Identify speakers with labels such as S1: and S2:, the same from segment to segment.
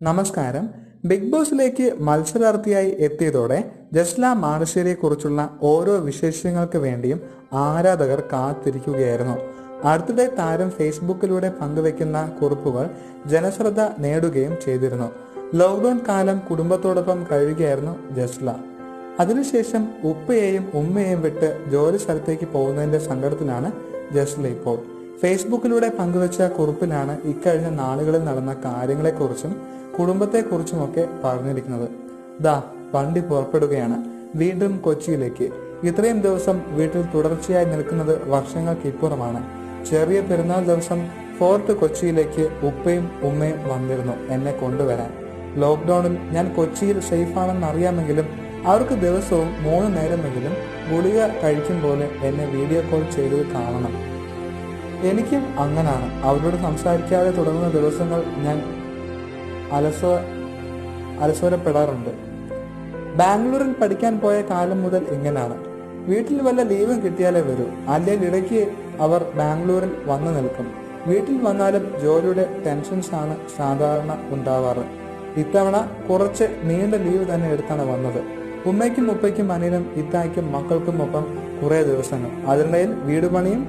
S1: നമസ്കാരം. ബിഗ് ബോസിലേക്ക് മത്സരാർത്ഥിയായി എത്തിയതോടെ ജസ്ല മാടശ്ശേരിയെക്കുറിച്ചുള്ള ഓരോ വിശേഷങ്ങൾക്ക് വേണ്ടിയും ആരാധകർ കാത്തിരിക്കുകയായിരുന്നു. അടുത്തിടെ താരം ഫേസ്ബുക്കിലൂടെ പങ്കുവെക്കുന്ന കുറിപ്പുകൾ ജനശ്രദ്ധ നേടുകയും ചെയ്തിരുന്നു. ലോക്ക്ഡൌൺ കാലം കുടുംബത്തോടൊപ്പം കഴിയുകയായിരുന്നു ജസ്ല. അതിനുശേഷം ഉപ്പയെയും ഉമ്മയെയും വിട്ട് ജോലി സ്ഥലത്തേക്ക് പോകുന്നതിന്റെ സങ്കടത്തിലാണ് ജസ്ല ഇപ്പോൾ. ഫേസ്ബുക്കിലൂടെ പങ്കുവച്ച കുറിപ്പിലാണ് ഇക്കഴിഞ്ഞ നാളുകളിൽ നടന്ന കാര്യങ്ങളെക്കുറിച്ചും കുടുംബത്തെക്കുറിച്ചുമൊക്കെ പറഞ്ഞിരിക്കുന്നത്. ദാ വണ്ടി പുറപ്പെടുകയാണ്. വീണ്ടും കൊച്ചിയിലേക്ക്. ഇത്രയും ദിവസം വീട്ടിൽ തുടർച്ചയായി നിൽക്കുന്നത് വർഷങ്ങൾക്കിപ്പുറമാണ്. ചെറിയ പെരുന്നാൾ ദിവസം ഫോർട്ട് കൊച്ചിയിലേക്ക് ഉപ്പയും ഉമ്മയും വന്നിരുന്നു എന്നെ കൊണ്ടുവരാൻ. ലോക്ക്ഡൌണിൽ ഞാൻ കൊച്ചിയിൽ സേഫാണെന്ന് അറിയാമെങ്കിലും അവർക്ക് ദിവസവും മൂന്ന് നേരമെങ്കിലും ഗുളിക കഴിക്കും പോലെ എന്നെ വീഡിയോ കോൾ ചെയ്ത് കാണണം. എനിക്കും അങ്ങനാണ്. അവരോട് സംസാരിക്കാതെ തുടങ്ങുന്ന ദിവസങ്ങൾ ഞാൻ അലസ അലസോരപ്പെടാറുണ്ട് ബാംഗ്ലൂരിൽ പഠിക്കാൻ പോയ കാലം മുതൽ ഇങ്ങനെയാണ് വീട്ടിൽ വല്ല ലീവും കിട്ടിയാലേ വരൂ. അല്ലെങ്കിൽ ഇടയ്ക്ക് അവർ ബാംഗ്ലൂരിൽ വന്നു നിൽക്കും. വീട്ടിൽ വന്നാലും ജോലിയുടെ ടെൻഷൻസ് ആണ് സാധാരണ ഉണ്ടാവാറ്. ഇത്തവണ കുറച്ച് നീണ്ട ലീവ് തന്നെ എടുത്താണ് വന്നത്. ഉമ്മയ്ക്കും ഉപ്പയ്ക്കും അനിലും ഇത്തായ്ക്കും മക്കൾക്കും ഒപ്പം കുറേ ദിവസങ്ങൾ. അതിനിടയിൽ വീടുപണിയും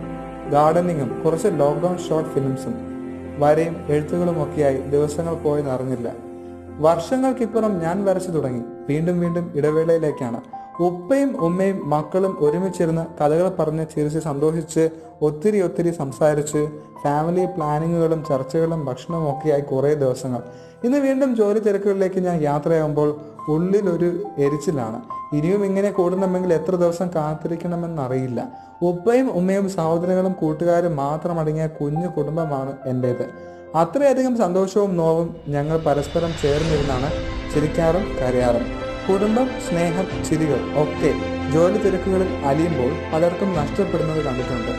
S1: ഗാർഡനിങ്ങും കുറച്ച് ലോക്ക്ഡൌൺ ഷോർട്ട് ഫിലിംസും. വരയും എഴുത്തുകളും ഒക്കെയായി ദിവസങ്ങൾ പോയെന്നറിഞ്ഞില്ല വർഷങ്ങൾക്കിപ്പുറം ഞാൻ വരച്ചു തുടങ്ങി. വീണ്ടും വീണ്ടും ഇടവേളയിലേക്കാണ്. ഉപ്പയും ഉമ്മയും മക്കളും ഒരുമിച്ചിരുന്ന് കഥകൾ പറഞ്ഞ് ചിരിച്ച് സന്തോഷിച്ച് ഒത്തിരി ഒത്തിരി സംസാരിച്ച് ഫാമിലി പ്ലാനിങ്ങുകളും ചർച്ചകളും ഭക്ഷണവും ഒക്കെയായി കുറേ ദിവസങ്ങൾ. ഇന്ന് വീണ്ടും ജോലി തിരക്കുകളിലേക്ക് ഞാൻ യാത്രയാകുമ്പോൾ ഉള്ളിലൊരു എരിച്ചിലാണ്. ഇനിയും ഇങ്ങനെ കൂടണമെങ്കിൽ എത്ര ദിവസം കാത്തിരിക്കണമെന്നറിയില്ല. ഉപ്പയും ഉമ്മയും സഹോദരങ്ങളും കൂട്ടുകാരും മാത്രം അടങ്ങിയ കുഞ്ഞു കുടുംബമാണ് എന്റേത് അത്രയധികം സന്തോഷവും നോവും ഞങ്ങൾ പരസ്പരം ചേർന്നിരുന്നാണ് ചിരിക്കാറും കരയാറും. കുടുംബം സ്നേഹം ചിരികൾ ഒക്കെ ജോലി തിരക്കുകളിൽ അലിയുമ്പോൾ പലർക്കും നഷ്ടപ്പെടുന്നത് കണ്ടിട്ടുണ്ട്.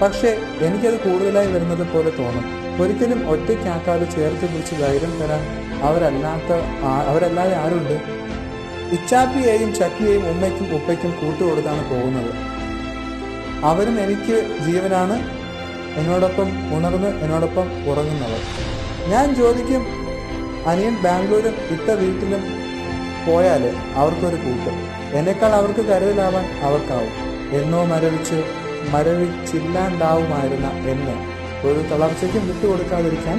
S1: പക്ഷേ എനിക്കത് കൂടുതലായി വരുന്നത് പോലെ തോന്നും. ഒരിക്കലും ഒറ്റയ്ക്കാക്കാതെ ചേർത്ത് പിടിച്ച് ധൈര്യം തരാൻ അവരല്ലാത്ത അവരല്ലാതെ ആരുണ്ട്? ഇച്ചാപ്പിയെയും ചക്കിയെയും ഉമ്മയ്ക്കും ഉപ്പയ്ക്കും കൂട്ടുകൊടുത്താണ് പോകുന്നത്. അവരും എനിക്ക് ജീവനാണ് എന്നോടൊപ്പം ഉണർന്ന് എന്നോടൊപ്പം ഉറങ്ങുന്നവർ. ഞാൻ ജോലിക്കും അനിയൻ ബാംഗ്ലൂരും ഇട്ട വീട്ടിലും പോയാൽ അവർക്കൊരു കൂട്ടം. എന്നെക്കാൾ അവർക്ക് കരുതലാവാൻ അവർക്കാവും. എന്നോ മരവിച്ച് മരവിച്ചില്ലാണ്ടാവുമായിരുന്ന എന്നെ ഒരു തളർച്ചയ്ക്കും വിട്ടുകൊടുക്കാതിരിക്കാൻ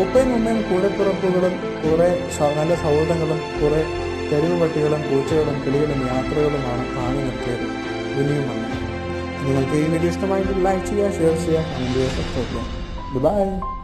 S1: ഉപ്പയും ഉമ്മയും കൂടെപ്പിറപ്പുകളും കുറെ നല്ല സൗഹൃദങ്ങളും കുറെ തെരുവ് പട്ടികളും പൂച്ചകളും കിളികളും യാത്രകളുമാണ് താങ്ങി നിർത്തിയത്. ഇനിയും വന്നു. നിങ്ങൾക്ക് ഈ വീഡിയോ ഇഷ്ടമായിട്ട് ലൈക്ക് ചെയ്യുക ഷെയർ ചെയ്യുക സബ്സ്ക്രൈബ് ചെയ്യുക ബൈ